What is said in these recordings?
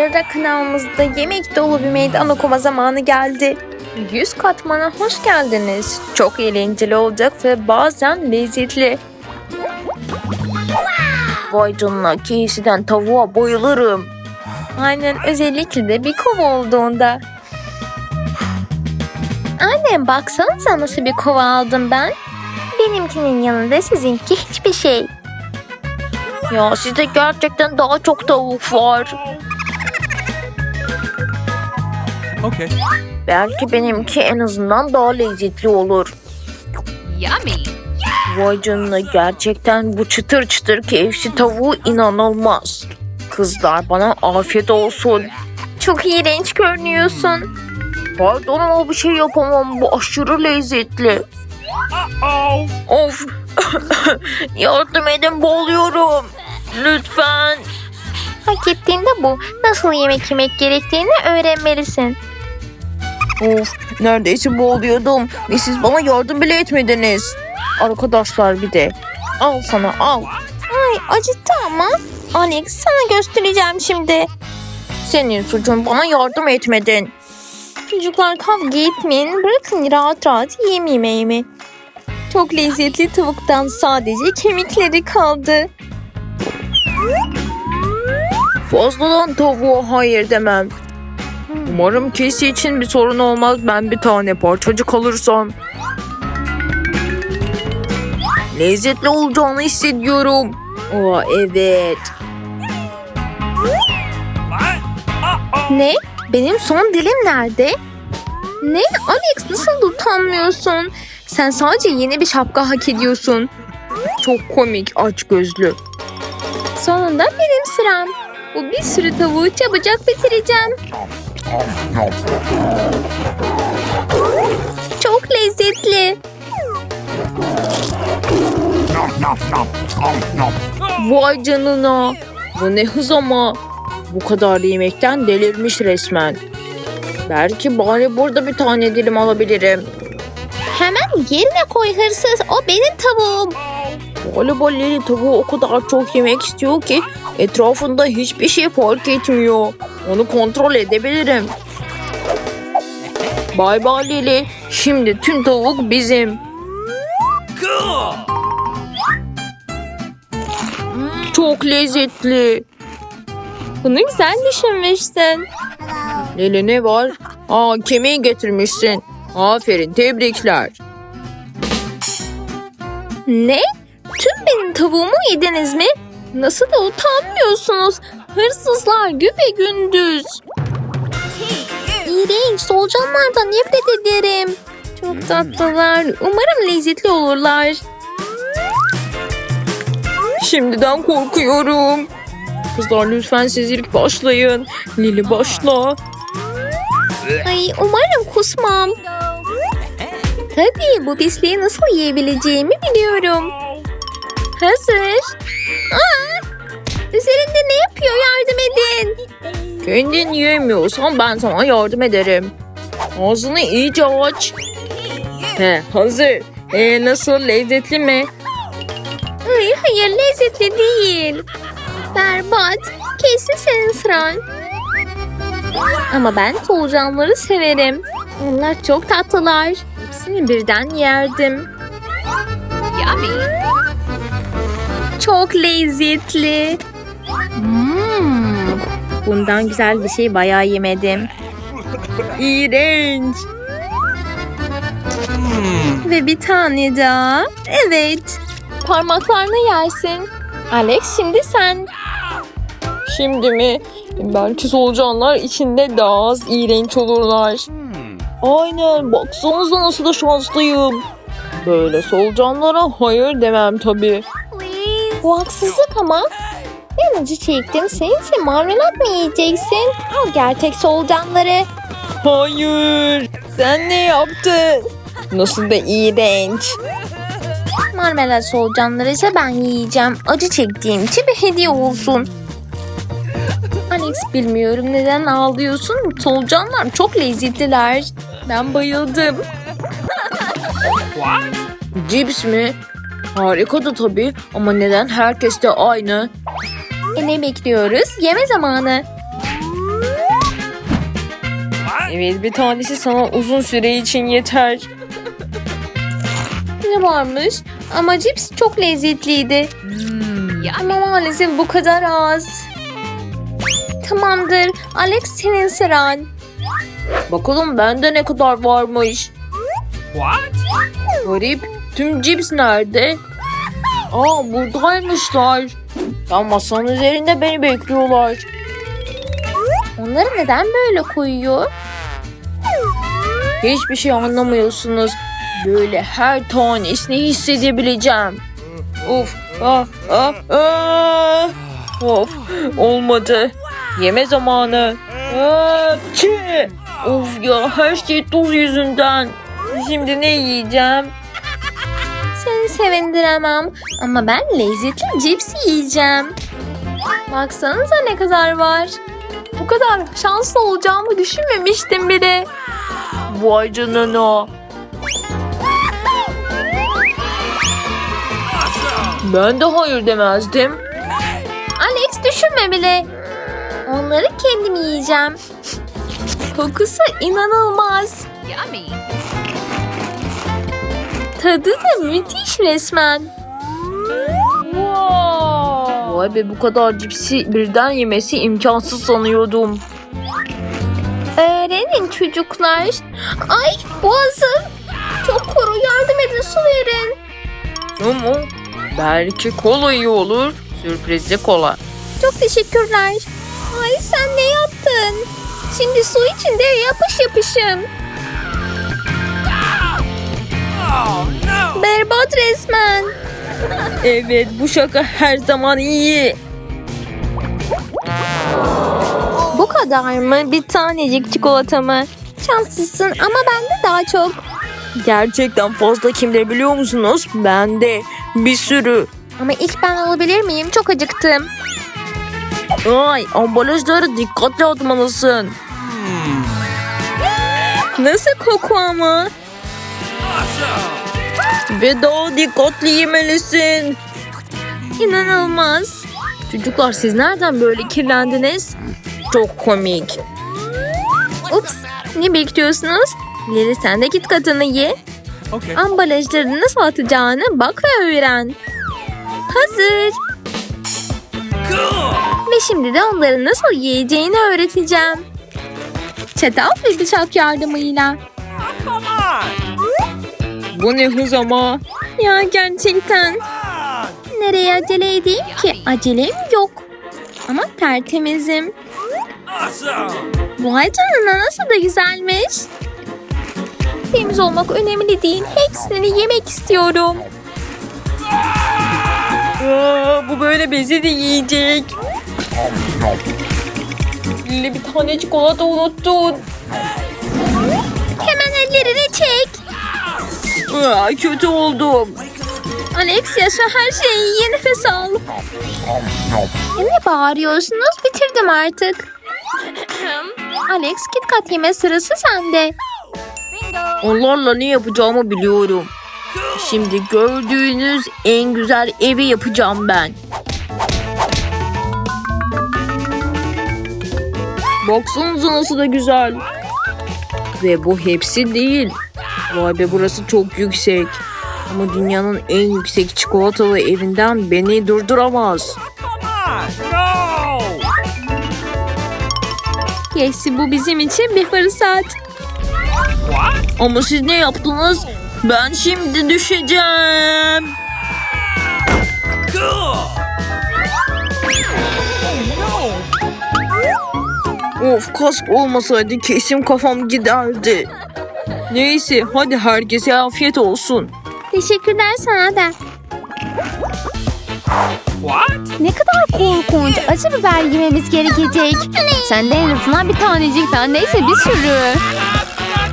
sırada kanalımızda yemek dolu bir meydan okuma zamanı geldi. Yüz katmana hoş geldiniz. Çok eğlenceli olacak ve bazen lezzetli. Vay canına KFC'den tavuğa bayılırım. Aynen özellikle de bir kova olduğunda. Annem baksanıza nasıl bir kova aldım ben. Benimkinin yanında sizinki hiçbir şey. Ya sizde gerçekten daha çok tavuk var. Okay. Belki benimki en azından daha lezzetli olur. Yummy. Vay canına gerçekten bu çıtır çıtır KFC tavuğu inanılmaz. Kızlar bana afiyet olsun. Çok iğrenç görünüyorsun. Pardon ama bir şey yapamam. Bu aşırı lezzetli. Of. Yardım edin boğuluyorum. Lütfen. Hak ettiğinde bu. Nasıl yemek yemek gerektiğini öğrenmelisin. Of neredeyse boğuluyordum ve siz bana yardım bile etmediniz. Arkadaşlar bir de. Al sana al. Ay acıttı ama. Alex sana göstereceğim şimdi. Senin suçun bana yardım etmedin. Çocuklar kavga etmeyin. Bırakın rahat rahat yiyeyim yemeğimi. Çok lezzetli tavuktan sadece kemikleri kaldı. Fazladan tavuğa hayır demem. Umarım kesi için bir sorun olmaz. Ben bir tane parçacık alırsam. Lezzetli olacağını hissediyorum. Aa, evet. Ne? Benim son dilim nerede? Ne? Alex nasıl utanmıyorsun? Sen sadece yeni bir şapka hak ediyorsun. Çok komik aç gözlü. Sonunda benim sıram. Bu bir sürü tavuğu çabucak bitireceğim. Çok lezzetli. Vay canına. Bu ne hız ama. Bu kadar yemekten delirmiş resmen. Belki bari burada bir tane dilim alabilirim. Hemen yerine koy hırsız. O benim tavuğum. Galiba Lili tavuğu o kadar çok yemek istiyor ki etrafında hiçbir şey fark etmiyor. Onu kontrol edebilirim. Bay bay Lili. Şimdi tüm tavuk bizim. Çok lezzetli. Bunu güzel düşünmüşsün. Lili ne var? Aa kemiği getirmişsin. Aferin tebrikler. Ne? Tüm benim tavuğumu yediniz mi? Nasıl da utanmıyorsunuz? Hırsızlar güpe gündüz. İğrenç solucanlardan nefret ederim. Çok tatlılar. Umarım lezzetli olurlar. Şimdiden korkuyorum. Kızlar lütfen siz ilk başlayın. Lili başla. Ay umarım kusmam. Tabii bu pisliği nasıl yiyebileceğimi biliyorum. Hazır. Aa, üzerinde ne yapıyor yardım edin. Kendin yiyemiyorsan ben sana yardım ederim. Ağzını iyice aç. He, hazır. Ee, nasıl lezzetli mi? Ay, hayır lezzetli değil. Berbat. Kesin senin sıran. Ama ben solucanları severim. Onlar çok tatlılar. Hepsini birden yerdim. Yummy. Çok lezzetli. Hmm. Bundan güzel bir şey bayağı yemedim. İğrenç. Ve bir tane daha. Evet. Parmaklarını yersin. Alex şimdi sen. Şimdi mi? Belki solucanlar içinde daha az iğrenç olurlar. Aynen baksanıza nasıl da şanslıyım. Böyle solucanlara hayır demem tabii. Bu haksızlık ama. Ben acı çektim. Sen ise marmelat mı yiyeceksin? Al gerçek solucanları. Hayır. Sen ne yaptın? Nasıl da iğrenç. Marmelat solucanları ise ben yiyeceğim. Acı çektiğim için bir hediye olsun. Alex bilmiyorum neden ağlıyorsun. Solucanlar çok lezzetliler. Ben bayıldım. Cips mi? Harika da tabii ama neden herkes de aynı? E ne bekliyoruz? Yeme zamanı. Evet bir tanesi sana uzun süre için yeter. Ne varmış? Ama cips çok lezzetliydi. Yummy. Ama maalesef bu kadar az. Tamamdır. Alex senin sıran. Bakalım bende ne kadar varmış. What? Garip. Tüm cips nerede? Aa buradaymışlar. Tam masanın üzerinde beni bekliyorlar. Onları neden böyle koyuyor? Hiçbir şey anlamıyorsunuz. Böyle her tanesini hissedebileceğim. Of, ah, ah, ah. Of, olmadı. Yeme zamanı. Ah, çi. Of ya her şey tuz yüzünden. Şimdi ne yiyeceğim? Sevindiremem ama ben lezzetli cips yiyeceğim. Baksanıza ne kadar var. Bu kadar şanslı olacağımı düşünmemiştim bile. Vay canına. Ben de hayır demezdim. Alex düşünme bile. Onları kendim yiyeceğim. Kokusu inanılmaz. Yummy. Tadı da müthiş resmen. Vay be bu kadar cipsi birden yemesi imkansız sanıyordum. Öğrenin çocuklar. Ay boğazım. Çok kuru yardım edin su verin. Su mu? Belki kola iyi olur. Sürprizli kola. Çok teşekkürler. Ay sen ne yaptın? Şimdi su içinde yapış yapışım. Berbat resmen. Evet bu şaka her zaman iyi. Bu kadar mı? Bir tanecik çikolata mı? Şanslısın ama bende daha çok. Gerçekten fazla kimdir biliyor musunuz? Bende bir sürü. Ama ilk ben alabilir miyim? Çok acıktım. Ay ambalajları dikkatli atmalısın. Nasıl koku ama? Ve daha dikkatli yemelisin. İnanılmaz. Çocuklar siz nereden böyle kirlendiniz? Çok komik. Ups ne bekliyorsunuz? Lili sen de git katını ye. Okay. Ambalajları nasıl atacağını bak ve öğren. Hazır. Ve şimdi de onları nasıl yiyeceğini öğreteceğim. Çatal ve bıçak yardımıyla. Bu ne hız ama? Ya gerçekten. Nereye acele edeyim ki? Acelem yok. Ama tertemizim. Vay canına nasıl da güzelmiş. Temiz olmak önemli değil. Hepsini yemek istiyorum. Aa, bu böyle bezi de yiyecek. Lili bir tane çikolata unuttun. Hemen ellerini çek. Aa, kötü oldum. Alex yaşa her şeyi iyi nefes al. Ne bağırıyorsunuz? Bitirdim artık. Alex KitKat yeme sırası sende. Onlarla ne yapacağımı biliyorum. Şimdi gördüğünüz en güzel evi yapacağım ben. Baksanıza nasıl da güzel. Ve bu hepsi değil. Vay be burası çok yüksek. Ama dünyanın en yüksek çikolatalı evinden beni durduramaz. Geçsi bu bizim için bir fırsat. Ama siz ne yaptınız? Ben şimdi düşeceğim. Of kask olmasaydı kesin kafam giderdi. Neyse hadi herkese afiyet olsun. Teşekkürler sana da. What? Ne kadar korkunç. Acı biber yememiz gerekecek. Sen de en azından bir tanecik bendeyse bir sürü.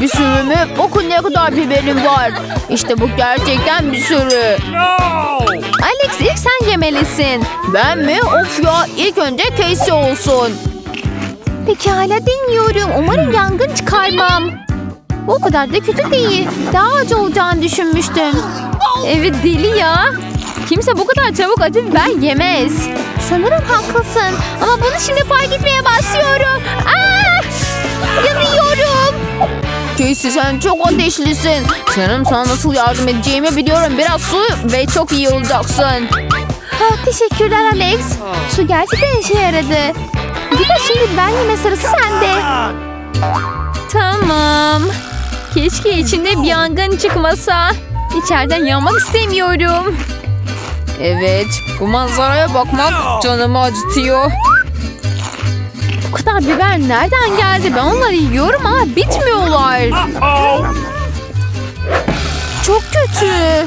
Bir sürü mü? Bakın ne kadar biberim var. İşte bu gerçekten bir sürü. No! Alex ilk sen yemelisin. Ben mi? Of ya ilk önce Casey olsun. Pekala dinliyorum. Umarım yangın çıkarmam. O kadar da kötü değil. Daha acı olacağını düşünmüştüm. Evet deli ya. Kimse bu kadar çabuk acı biber yemez. Sanırım haklısın. Ama bunu şimdi fark etmeye başlıyorum. Aa! Yanıyorum. Casey sen çok ateşlisin. Sanırım sana nasıl yardım edeceğimi biliyorum. Biraz su ve çok iyi olacaksın. Ha, teşekkürler Alex. Su gerçekten işe yaradı. Bir de şimdi ben yeme sırası sende. Tamam. Keşke içinde bir yangın çıkmasa. İçeriden yanmak istemiyorum. Evet, bu manzaraya bakmak canımı acıtıyor. Bu kadar biber nereden geldi? Ben onları yiyorum ama bitmiyorlar. Çok kötü.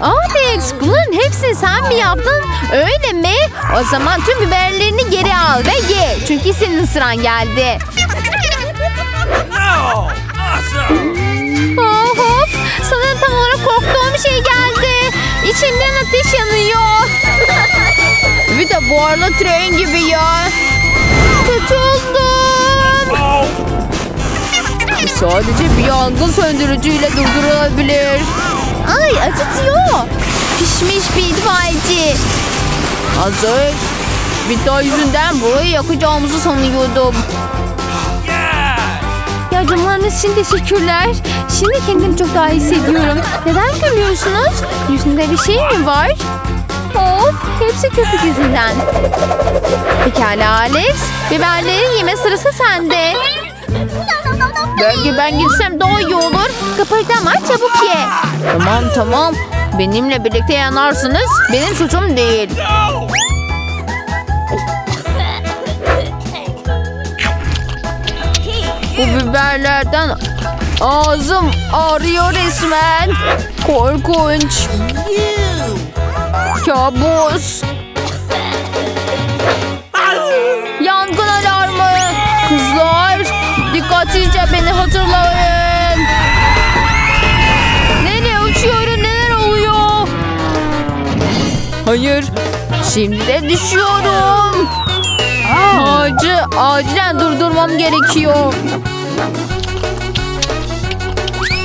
Alex bunların hepsini sen mi yaptın? Öyle mi? O zaman tüm biberlerini geri al ve ye. Çünkü senin sıran geldi. No. Awesome. Oh, of! Sanırım tam olarak korktuğum şey geldi. İçimden ateş yanıyor. Bir de buharlı tren gibi ya. Oh. Sadece bir yangın söndürücüyle durdurulabilir. Ay acıtıyor. Pişmiş bir itfaiyeci. Hazır. Vita yüzünden burayı yakacağımızı sanıyordum. Yardımlarınız için teşekkürler. Şimdi kendimi çok daha iyi hissediyorum. Neden gülüyorsunuz? Yüzünde bir şey mi var? Of, hepsi köpük yüzünden. Pekala Alex, biberleri yeme sırası sende. Belki ben gitsem daha iyi olur. Kıpırdama çabuk ye. Tamam tamam. Benimle birlikte yanarsınız. Benim suçum değil. Bu biberlerden ağzım ağrıyor resmen. Korkunç. Kabus. Yangın alarmı. Kızlar dikkatsizce beni hatırlayın. Nereye uçuyorum neler oluyor? Hayır. Şimdi de düşüyorum. Ağacı acilen durdurmam gerekiyor.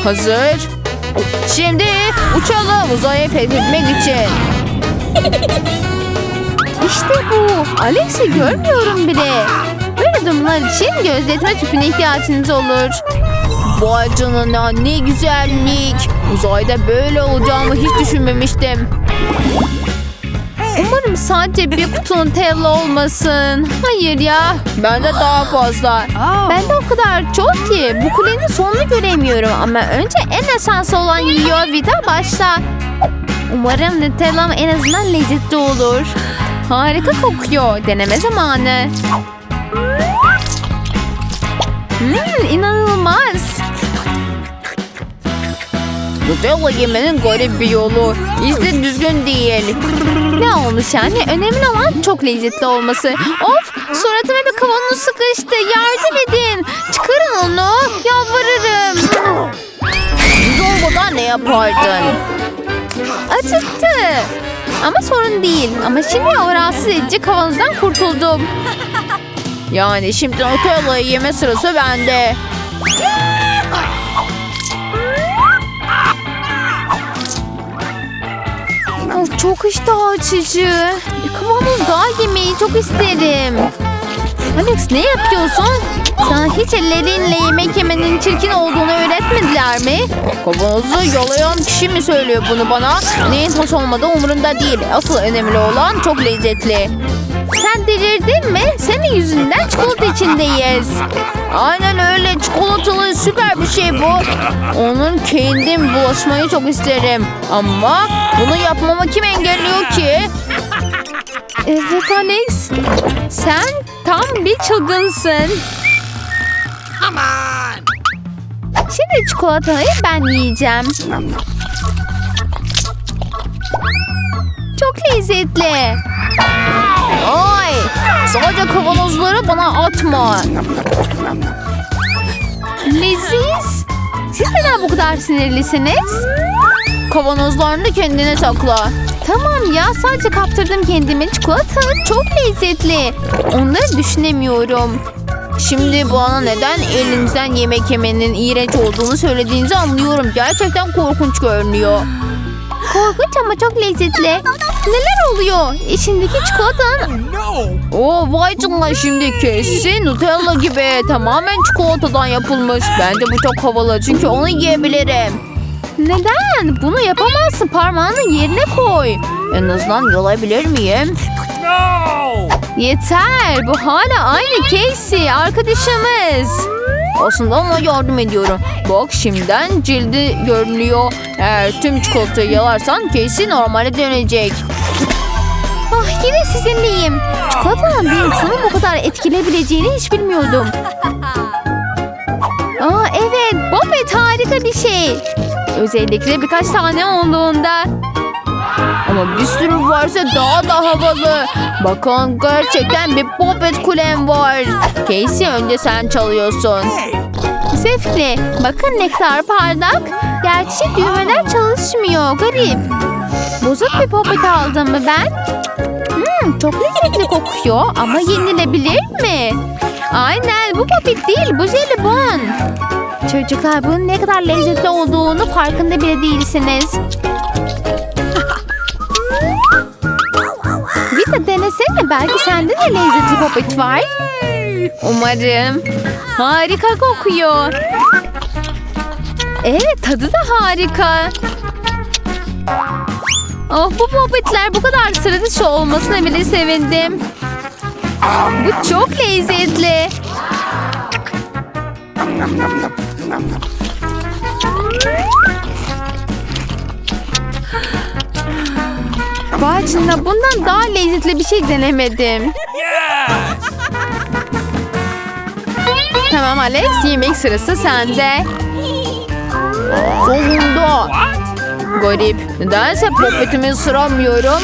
Hazır. Şimdi uçalım uzaya fethetmek için. İşte bu. Alex'i görmüyorum bile. Böyle durumlar için gözetme tüpüne ihtiyacınız olur. Vay canına ne güzellik. Uzayda böyle olacağımı hiç düşünmemiştim. Umarım sadece bir kutu Nutella olmasın. Hayır ya. Bende daha fazla. Bende o kadar çok ki bu kulenin sonunu göremiyorum. Ama önce en esansı olan yiyor Vita başla. Umarım Nutella en azından lezzetli olur. Harika kokuyor. Deneme zamanı. Hmm, inanılmaz. Nutella yemenin garip bir yolu. İzle düzgün değil. Ne olmuş yani? Önemli olan çok lezzetli olması. Of! Suratıma bir kavanoz sıkıştı. Yardım edin. Çıkarın onu. Yalvarırım. Biz olmadan ne yapardın? Acıttı. Ama sorun değil. Ama şimdi o rahatsız edici kavanozdan kurtuldum. Yani şimdi Nutella'yı yeme sırası bende. Çok iştah açıcı. Kavanoz daha yemeyi çok isterim. Alex ne yapıyorsun? Sana hiç ellerinle yemek yemenin çirkin olduğunu öğretmediler mi? Kavanozu yalayan kişi mi söylüyor bunu bana? Neyin hoş olmadığı umurumda değil. Asıl önemli olan çok lezzetli. Delirdin mi? Senin yüzünden çikolata içindeyiz. Aynen öyle. Çikolatalı süper bir şey bu. Onun kendim bulaşmayı çok isterim. Ama bunu yapmama kim engelliyor ki? Evet Alex. Sen tam bir çılgınsın. On. Şimdi çikolatayı ben yiyeceğim. Çok lezzetli. Ay, sadece kavanozları bana atma. Leziz. Siz neden bu kadar sinirlisiniz? Kavanozlarını kendine sakla. Tamam ya sadece kaptırdım kendimi. Çikolata çok lezzetli. Onları düşünemiyorum. Şimdi bana neden elinizden yemek yemenin iğrenç olduğunu söylediğinizi anlıyorum. Gerçekten korkunç görünüyor. Korkunç ama çok lezzetli. Neler oluyor? İçindeki çikolatanın... Oo vay canına şimdi kesin Nutella gibi. Tamamen çikolatadan yapılmış. Bence bu çok havalı çünkü onu yiyebilirim. Neden? Bunu yapamazsın. Parmağını yerine koy. En azından yalayabilir miyim? No! Yeter. Bu hala aynı Casey. Arkadaşımız. Aslında ona yardım ediyorum. Bak şimdiden cildi görünüyor. Eğer tüm çikolatayı yalarsan Casey normale dönecek. Ah yine sizinleyim. Çikolatanın bir insanı bu kadar etkileyebileceğini hiç bilmiyordum. Aa evet, Bobbet harika bir şey. Özellikle birkaç tane olduğunda. Ama bir sürü varsa daha da havalı. Bakın gerçekten bir Bobbet kulem var. Casey önce sen çalıyorsun. Zevkli. Bakın ne kadar parlak. Gerçi düğmeler çalışmıyor. Garip. Bozuk bir Bobbet aldım mı ben? Hmm, çok lezzetli kokuyor ama yenilebilir mi? Aynen bu popit değil bu jelibon. Çocuklar bunun ne kadar lezzetli olduğunu farkında bile değilsiniz. Denesene belki sende de lezzetli popit var. Umarım. Harika kokuyor. Evet tadı da harika. Oh bu popitler bu kadar sıra dışı olmasına bile sevindim. Bu çok lezzetli. Vay canına bundan daha lezzetli bir şey denemedim. Tamam Alex yemek sırası sende. Sonunda. Garip. Nedense popetimi ısıramıyorum.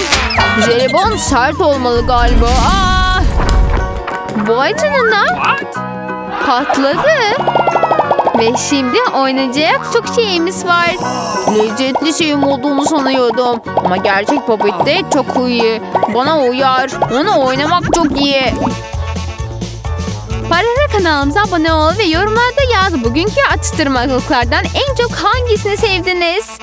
Jelibon sert olmalı galiba. Aa! Vay canına. Patladı. Ve şimdi oynayacak çok şeyimiz var. Lezzetli şeyim olduğunu sanıyordum. Ama gerçek popet de çok iyi. Bana uyar. Onu oynamak çok iyi. Paralel kanalımıza abone ol ve yorumlarda yaz. Bugünkü atıştırmalıklardan en çok hangisini sevdiniz?